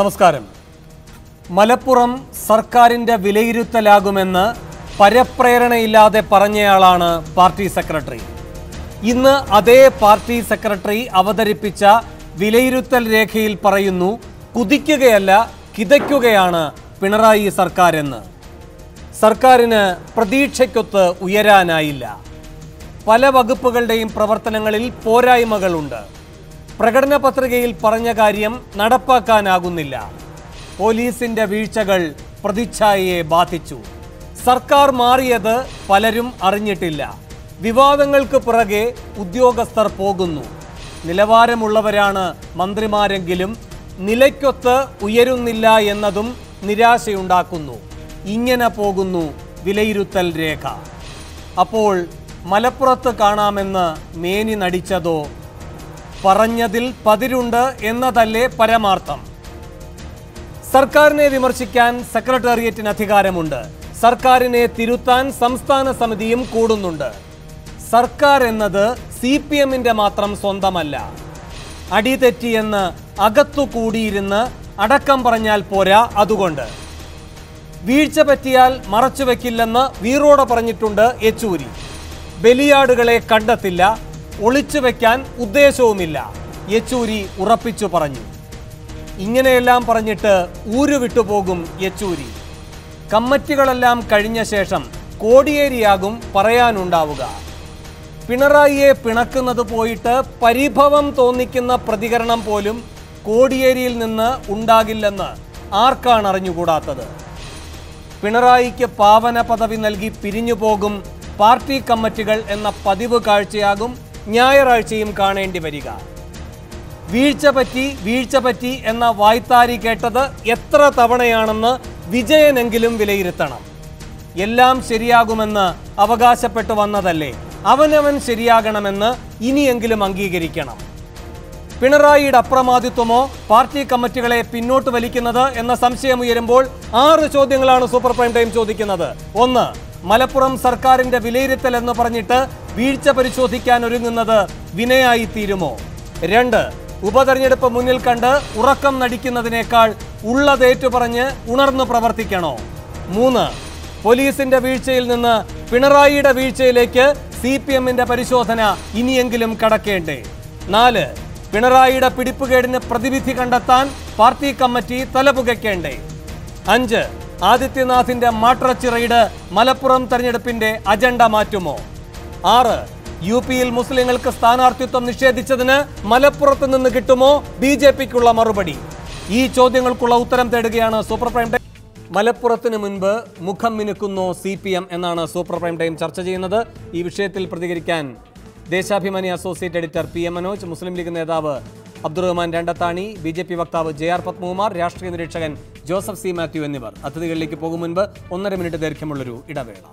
നമസ്കാരം. മലപ്പുറം സർക്കാരിന്റെ വിലയിരുത്തലാകുമെന്ന് പരപ്രേരണയില്ലാതെ പറഞ്ഞയാളാണ് party secretary. ഇന്ന് അതേ പാർട്ടി സെക്രട്ടറി അവതരിപ്പിച്ച വിലയിരുത്തൽ രേഖയിൽ പറയുന്നു കുതിക്കുകയല്ല കിതയ്ക്കുകയാണ് പിണറായി സർക്കാർ എന്ന് സർക്കാരിന് പ്രതീക്ഷയ്ക്കൊത്ത് ഉയരാനായില്ല. പല വകുപ്പുകളുടെയും പ്രവർത്തനങ്ങളിൽ പോരായ്മകളുണ്ട്. പ്രകടന പത്രികയിൽ പറഞ്ഞ കാര്യം നടപ്പാക്കാനാകുന്നില്ല. പോലീസിന്റെ വീഴ്ചകൾ പ്രതിച്ഛായയെ ബാധിച്ചു. സർക്കാർ മാറിയത് പലരും അറിഞ്ഞിട്ടില്ല. വിവാദങ്ങൾക്ക് പുറകെ ഉദ്യോഗസ്ഥർ പോകുന്നു. നിലവാരമുള്ളവരാണ് മന്ത്രിമാരെങ്കിലും നിലയ്ക്കൊത്ത് ഉയരുന്നില്ല എന്നതും നിരാശയുണ്ടാക്കുന്നു. ഇങ്ങനെ പോകുന്നു വിലയിരുത്തൽ രേഖ. അപ്പോൾ മലപ്പുറത്ത് കാണാമെന്ന് മേനി നടിച്ചതോ പറഞ്ഞതിൽ പതിരുണ്ട് എന്നതല്ലേ പരമാർത്ഥം. സർക്കാരിനെ വിമർശിക്കാൻ സെക്രട്ടേറിയറ്റിന് അധികാരമുണ്ട്. സർക്കാരിനെ തിരുത്താൻ സംസ്ഥാന സമിതിയും കൂടുന്നുണ്ട്. സർക്കാർ എന്നത് സി പി എമ്മിന്റെ മാത്രം സ്വന്തമല്ല അടിതെറ്റിയെന്ന് അകത്തു കൂടിയിരുന്ന് അടക്കം പറഞ്ഞാൽ പോരാ അതുകൊണ്ട്. വീഴ്ച പറ്റിയാൽ മറച്ചുവെക്കില്ലെന്ന് വീറോടെ പറഞ്ഞിട്ടുണ്ട് യെച്ചൂരി. ബലിയാടുകളെ കണ്ടെത്തില്ല ഒളിച്ചു വെക്കാൻ ഉദ്ദേശവുമില്ല യെച്ചൂരി ഉറപ്പിച്ചു പറഞ്ഞു. ഇങ്ങനെയെല്ലാം പറഞ്ഞിട്ട് ഊരു വിട്ടുപോകും യെച്ചൂരി. കമ്മറ്റികളെല്ലാം കഴിഞ്ഞ ശേഷം കോടിയേരിയാകും പറയാനുണ്ടാവുക. പിണറായിയെ പിണക്കുന്നത് പോയിട്ട് പരിഭവം തോന്നിക്കുന്ന പ്രതികരണം പോലും കോടിയേരിയിൽ നിന്ന് ഉണ്ടാകില്ലെന്ന് ആർക്കാണ് അറിഞ്ഞുകൂടാത്തത്? പിണറായിക്ക് പാവന പദവി നൽകി പിരിഞ്ഞു പോകും പാർട്ടി കമ്മിറ്റികൾ എന്ന പതിവ് കാഴ്ചയാകും ഞായറാഴ്ചയും കാണേണ്ടി വരിക. വീഴ്ച പറ്റി വീഴ്ച പറ്റി എന്ന വായ്ത്താരി കേട്ടത് എത്ര തവണയാണെന്ന് വിജയനെങ്കിലും വിലയിരുത്തണം. എല്ലാം ശരിയാകുമെന്ന് അവകാശപ്പെട്ടു വന്നതല്ലേ. അവനവൻ ശരിയാകണമെന്ന് ഇനിയെങ്കിലും അംഗീകരിക്കണം. പിണറായിയുടെ അപ്രമാദിത്വമോ പാർട്ടി കമ്മിറ്റികളെ പിന്നോട്ട് വലിക്കുന്നത് എന്ന സംശയമുയരുമ്പോൾ ആറ് ചോദ്യങ്ങളാണ് സൂപ്പർ പ്രൈം ടൈം ചോദിക്കുന്നത്. ഒന്ന് മലപ്പുറം സർക്കാരിന്റെ വിലയിരുത്തൽ എന്ന് പറഞ്ഞിട്ട് വീഴ്ച പരിശോധിക്കാൻ ഒരുങ്ങുന്നത് വിനയായി തീരുമോ? രണ്ട് ഉപതെരഞ്ഞെടുപ്പ് മുന്നിൽ കണ്ട് ഉറക്കം നടിക്കുന്നതിനേക്കാൾ ഉള്ളതേറ്റു പറഞ്ഞ് ഉണർന്നു പ്രവർത്തിക്കണോ? മൂന്ന് പോലീസിന്റെ വീഴ്ചയിൽ നിന്ന് പിണറായിയുടെ വീഴ്ചയിലേക്ക് സി പി എമ്മിന്റെ പരിശോധന ഇനിയെങ്കിലും കടക്കേണ്ടേ? നാല് പിണറായിയുടെ പിടിപ്പുകേടിന് പ്രതിവിധി കണ്ടെത്താൻ പാർട്ടി കമ്മിറ്റി തലപുകയ്ക്കേണ്ടേ? അഞ്ച് ആദിത്യനാഥിന്റെ മാട്രച്ചിറയിട് മലപ്പുറം തെരഞ്ഞെടുപ്പിന്റെ അജണ്ട മാറ്റുമോ? ആറ് യു പിയിൽ മുസ്ലിങ്ങൾക്ക് സ്ഥാനാർത്ഥിത്വം നിഷേധിച്ചതിന് മലപ്പുറത്ത് നിന്ന് കിട്ടുമോ ബി ജെ പിക്കുള്ള മറുപടി? ഈ ചോദ്യങ്ങൾക്കുള്ള ഉത്തരം തേടുകയാണ് സൂപ്പർ പ്രൈം ടൈം. മലപ്പുറത്തിന് മുൻപ് മുഖം മിനുക്കുന്നു സി പി എം എന്നാണ് സൂപ്പർ പ്രൈം ടൈം ചർച്ച ചെയ്യുന്നത്. ഈ വിഷയത്തിൽ പ്രതികരിക്കാൻ Deshabhimani associate editor P M Manoj Muslim League നേതാവ് Abdurahman Randathani B J P വക്താവ് ജെ ആർ പത്മകുമാർ രാഷ്ട്രീയ നിരീക്ഷകൻ ജോസഫ് സി മാത്യു എന്നിവർ. അതിഥികളിലേക്ക് പോകും മുൻപ് ഒന്നര മിനിറ്റ് ദൈർഘ്യമുള്ളൊരു ഇടവേള.